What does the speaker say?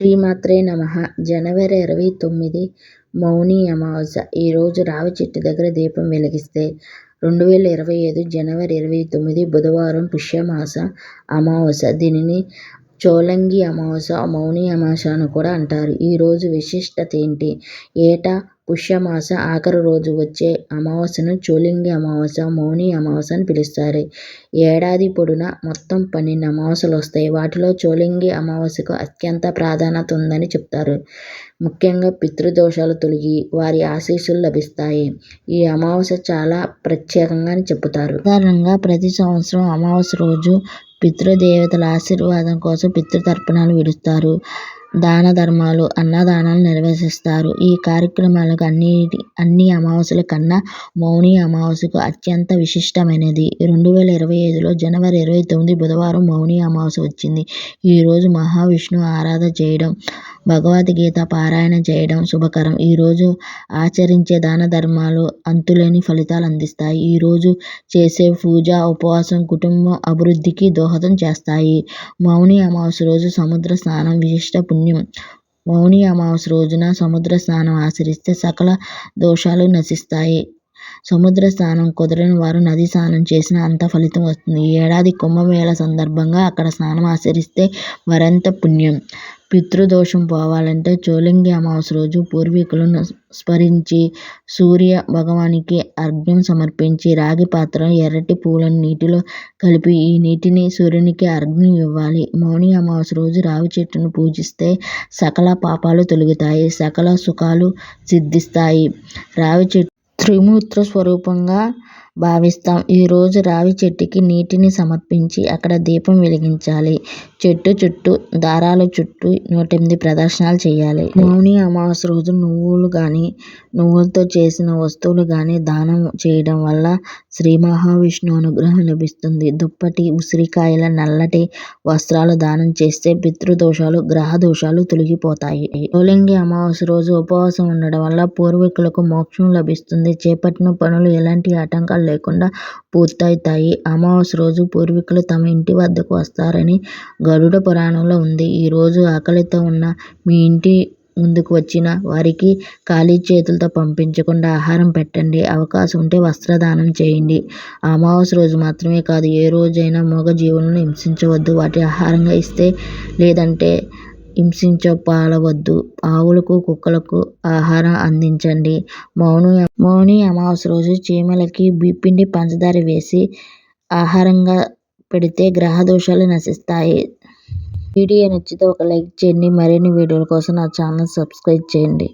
శ్రీమాత్రే నమ. జనవరి ఇరవై తొమ్మిది మౌని అమావాస్య ఈరోజు రావి చెట్టు దగ్గర దీపం వెలిగిస్తే రెండు వేల ఇరవై ఐదు జనవరి ఇరవై తొమ్మిది బుధవారం పుష్యమాస అమావాస్య దీనిని చోళంగి అమావాస్య మౌని అమావాస్య అని కూడా అంటారు. ఈరోజు విశిష్టత ఏంటి? ఏటా పుష్యమాస ఆఖరి రోజు వచ్చే అమావాస్యను చోళంగి అమావాస్య మౌని అమావాస్య అని పిలుస్తారు. ఏడాది పొడున మొత్తం పన్నెండు అమావాస్యలు వస్తాయి. వాటిలో చోళంగి అమావాస్యకు అత్యంత ప్రాధాన్యత ఉందని చెప్తారు. ముఖ్యంగా పితృదోషాలు తొలగి వారి ఆశీస్సులు లభిస్తాయి. ఈ అమావాస్య చాలా ప్రత్యేకంగా అని చెబుతారు సాధారణంగా ప్రతి సంవత్సరం అమావాస్య రోజు పితృదేవతల ఆశీర్వాదం కోసం పితృతర్పణాలు విడుస్తారు. దాన ధర్మాలు అన్నదానాలు నిర్వహిస్తారు. ఈ కార్యక్రమాలకు అన్నిటి అన్ని అమావాస్యల కన్నా మౌని అమావాస్యకు అత్యంత విశిష్టమైనది. రెండు వేల ఇరవై ఐదులో జనవరి ఇరవై తొమ్మిది బుధవారం మౌని అమావాస్య వచ్చింది. ఈరోజు మహావిష్ణువు ఆరాధన చేయడం భగవద్గీత పారాయణ చేయడం శుభకరం. ఈరోజు ఆచరించే దాన ధర్మాలు అంతులేని ఫలితాలు అందిస్తాయి. ఈరోజు చేసే పూజ ఉపవాసం కుటుంబం అభివృద్ధికి దోహదం చేస్తాయి. మౌని అమావాస్య రోజు సముద్ర స్నానం విశిష్ట పుణ్యం. మౌని అమావాస్య రోజున సముద్ర స్నానం ఆచరిస్తే సకల దోషాలు నశిస్తాయి. సముద్ర స్నానం కుదరని వారు నది స్నానం చేసినా అంత ఫలితం వస్తుంది. ఈ ఏడాది కుంభమేళ సందర్భంగా అక్కడ స్నానం ఆచరిస్తే మరింత పుణ్యం. పితృదోషం పోవాలంటే చోళంగి అమావాస్య రోజు పూర్వీకులను స్మరించి సూర్య భగవానికి అర్ఘ్యం సమర్పించి రాగి పాత్రలో ఎర్రటి పూలను నీటిలో కలిపి ఈ నీటిని సూర్యునికి అర్ఘ్యం ఇవ్వాలి. మౌని అమావాస్య రోజు రావి చెట్టును పూజిస్తే సకల పాపాలు తొలగుతాయి సకల సుఖాలు సిద్ధిస్తాయి. రావి చెట్టు త్రిమూత్ర స్వరూపంగా భావిస్తాం. ఈరోజు రావి చెట్టుకి నీటిని సమర్పించి అక్కడ దీపం వెలిగించాలి. చెట్టు చుట్టూ దారాల చుట్టూ నూట ఎనిమిది ప్రదక్షిణాలు చేయాలి. మౌని అమావాస్య రోజు నువ్వులు కానీ నువ్వులతో చేసిన వస్తువులు కానీ దానం చేయడం వల్ల శ్రీ మహావిష్ణు అనుగ్రహం లభిస్తుంది. దుప్పటి ఉసిరికాయల నల్లటి వస్త్రాలు దానం చేస్తే పితృదోషాలు గ్రహ దోషాలు తొలగిపోతాయి. చోళంగి అమావాస్య రోజు ఉపవాసం ఉండడం వల్ల పూర్వీకులకు మోక్షం లభిస్తుంది. చేపట్టిన పనులు ఎలాంటి ఆటంకాలు లేకుండా పూర్తవుతాయి. అమావాస్య రోజు పూర్వీకులు తమ ఇంటి వద్దకు వస్తారని గరుడ పురాణంలో ఉంది. ఈ రోజు ఆకలితో ఉన్న మీ ఇంటి ముందుకు వచ్చిన వారికి ఖాళీ చేతులతో పంపించకుండా ఆహారం పెట్టండి. అవకాశం ఉంటే వస్త్రదానం చేయండి. అమావాస్య రోజు మాత్రమే కాదు ఏ రోజైనా మూగజీవులను హింసించవద్దు. వాటి ఆహారంగా ఇస్తే లేదంటే హింసించపాలవద్దు ఆవులకు కుక్కలకు ఆహారం అందించండి. మౌని మౌని అమావాస్య రోజు చీమలకి బిపిండి పంచదార వేసి ఆహారంగా పెడితే గ్రహ దోషాలు నశిస్తాయి. వీడియో నచ్చితే ఒక లైక్ చేయండి. మరిన్ని వీడియోల కోసం నా ఛానల్ సబ్స్క్రైబ్ చేయండి.